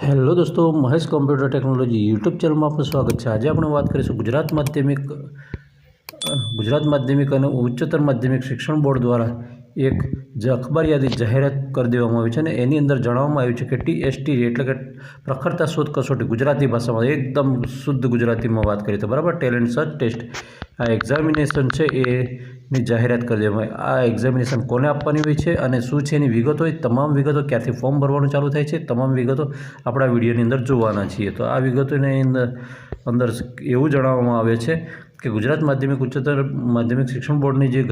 Hello દોસ્તો, Mahesh computer technology YouTube ચેનલમાં આપનું સ્વાગત છે. આજે આપણે વાત કરીશું ગુજરાત માધ્યમિક ગુજરાત માધ્યમિક અને ઉચ્ચતર માધ્યમિક શિક્ષણ બોર્ડ દ્વારા એક જે અખબાર યાદી જાહેરાત કરી દેવામાં આવી છે અને એની અંદર જણાવવામાં આવ્યું છે કે ટીએસટી એટલે કે પ્રખરતા શોધ કસોટી ગુજરાતી ભાષામાં એકદમ શુદ્ધ ગુજરાતીમાં વાત કરીએ તો બરાબર? Talent search test. આ એક્ઝામિનેશન છે એની જાહેરાત કરી દેવામાં. આ એક્ઝામિનેશન કોને આપવાની હોય છે અને શું છે એની વિગતો એ તમામ વિગતો ક્યારથી ફોર્મ ભરવાનું ચાલુ થાય છે, તમામ વિગતો આપણા વિડીયોની અંદર જોવાના છીએ તો આ વિગતોની અંદર અંદર એવું જણાવવામાં આવે છે કે ગુજરાત માધ્યમિક ઉચ્ચતર માધ્યમિક શિક્ષણ બોર્ડની જે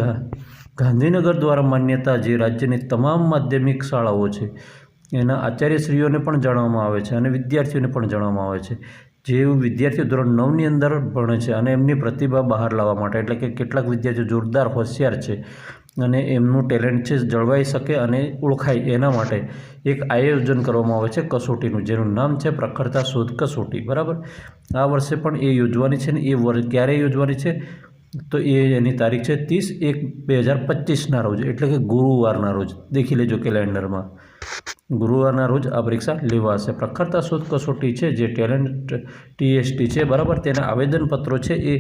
ગાંધીનગર દ્વારા માન્યતા જે રાજ્યની તમામ માધ્યમિક શાળાઓ છે, એના આચાર્યશ્રીઓને પણ જણાવવામાં આવે છે અને વિદ્યાર્થીઓને પણ જણાવવામાં આવે છે જે વિદ્યાર્થીઓ ધોરણ નવની અંદર ભણે છે અને એમની પ્રતિભા બહાર લાવવા માટે, એટલે કે કેટલાક વિદ્યાર્થીઓ જોરદાર હોશિયાર છે અને એમનું ટેલેન્ટ છે જળવાઈ શકે અને ઓળખાય એના માટે એક આયોજન કરવામાં આવે છે કસોટીનું, જેનું નામ છે પ્રખરતા શોધ કસોટી, બરાબર? આ વર્ષે પણ એ યોજવાની છે ને એ વર્ષ ક્યારે યોજવાની છે? તો એ એની તારીખ છે ત્રીસ એક બે હજાર પચીસના રોજ, એટલે કે ગુરુવારના રોજ. દેખી લેજો કેલેન્ડરમાં. ગુરુવારના રોજ આ પરીક્ષા લેવાશે. પ્રખરતા શોધ કસોટી છે જે ટેલેન્ટ ટીએસટી છે, બરાબર? તેના આવેદનપત્રો છે એ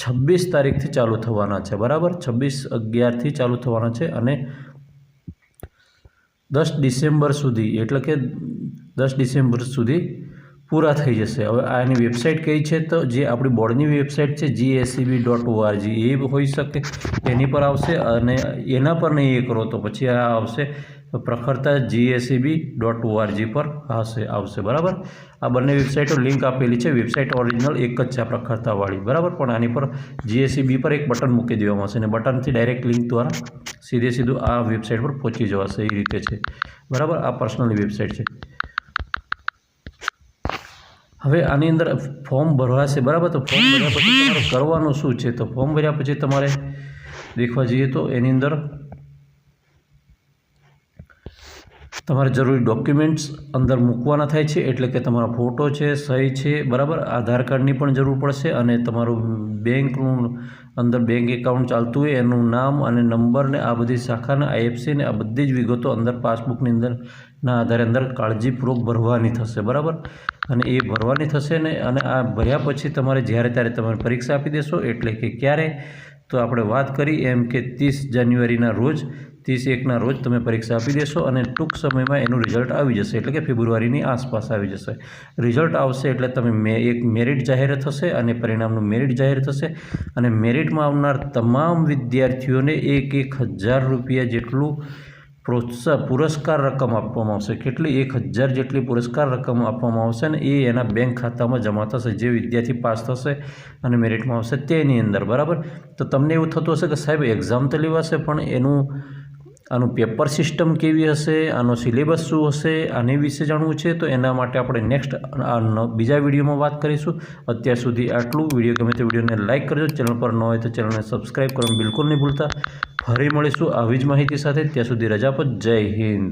છવ્વીસ તારીખથી ચાલુ થવાના છે, બરાબર? છવ્વીસ અગિયારથી ચાલુ થવાના છે અને દસ ડિસેમ્બર સુધી, એટલે કે દસ ડિસેમ્બર સુધી પૂરા થઈ જશે. હવે આની વેબસાઇટ કઈ છે તો જે આપણી બોર્ડની વેબસાઇટ છે જીએસસીબી ડોટ ઓઆરજી એ હોઈ શકે એની પર આવશે અને એના પર નહીં એ કરો તો પછી આ આવશે, પ્રખરતા જીએસસીબી ડોટ ઓઆરજી પર હશે, આવશે, બરાબર? આ બંને વેબસાઇટો લિંક આપેલી છે, વેબસાઇટ ઓરિજિનલ એક જ છે આ પ્રખરતાવાળી, બરાબર? પણ આની પર જીએસસીબી પર એક બટન મૂકી દેવામાં આવશે અને બટનથી ડાયરેક્ટ લિંક દ્વારા સીધે સીધું આ વેબસાઇટ પર પહોંચી જવાશે, એ રીતે છે, બરાબર? આ પર્સનલી વેબસાઇટ છે. હવે આની અંદર ફોર્મ ભરવાશે બરાબર? તો ફોર્મ ભર્યા પછી તમારે કરવાનું શું છે? તો ફોર્મ ભર્યા પછી તમારે દેખવા જઈએ તો એની અંદર તમારે જરૂરી ડોક્યુમેન્ટ્સ અંદર મૂકવાના થાય છે એટલે કે તમારો ફોટો છે સહી છે બરાબર? આધાર કાર્ડની પણ જરૂર પડશે અને તમારું બેંકનું અંદર બેંક એકાઉન્ટ ચાલતું હોય, એનું નામ અને નંબર ને આ બધી શાખાના આઈએફસી ને આ બધી જ વિગતો અંદર પાસબુકની અંદર ના આધારે અંદર કાળજીપૂર્વક ભરવાની થશે, બરાબર? અને એ ભરવાની થશે ને અને આ ભર્યા પછી તમારે જ્યારે ત્યારે તમારે પરીક્ષા આપી દેશો, એટલે કે ક્યારે? તો આપણે વાત કરી એમ કે ત્રીસ જાન્યુઆરીના રોજ ત્રીસ એકના રોજ તમે પરીક્ષા આપી દેશો અને ટૂંક સમયમાં એનું રિઝલ્ટ આવી જશે. એટલે કે ફેબ્રુઆરીની આસપાસ આવી જશે. રિઝલ્ટ આવશે એટલે તમે મે, એક મેરિટ જાહેર થશે અને પરિણામનું મેરિટ જાહેર થશે. અને મેરિટમાં આવનાર તમામ વિદ્યાર્થીઓને એક એક હજાર રૂપિયા જેટલું પ્રોત્સાહ પુરસ્કાર રકમ આપવામાં આવશે. કેટલી? એક હજાર જેટલી પુરસ્કાર રકમ આપવામાં આવશે અને એ એના બેંક ખાતામાં જમા થશે. જે વિદ્યાર્થી પાસ થશે અને મેરિટમાં આવશે તેની અંદર. બરાબર? તો તમને એવું થતું હશે કે સાહેબ એક્ઝામ તો લેવાશે, પણ એનું આનું પેપર સિસ્ટમ કેવી હશે, આનો સિલેબસ શું હશે, આની વિશે જાણવું છે, તો એના માટે આપણે નેક્સ્ટ બીજા વિડીયોમાં વાત કરીશું. અત્યાર સુધી આટલું. વીડિયો ગમે તે વિડીયોને લાઇક કરજો. ચેનલ પર ન હોય તો ચેનલને સબસ્ક્રાઈબ કરવાનું બિલકુલ નહીં ભૂલતા. ફરી મળીશું આવી જ માહિતી સાથે. ત્યાં સુધી રજા પર જય હિન્દ.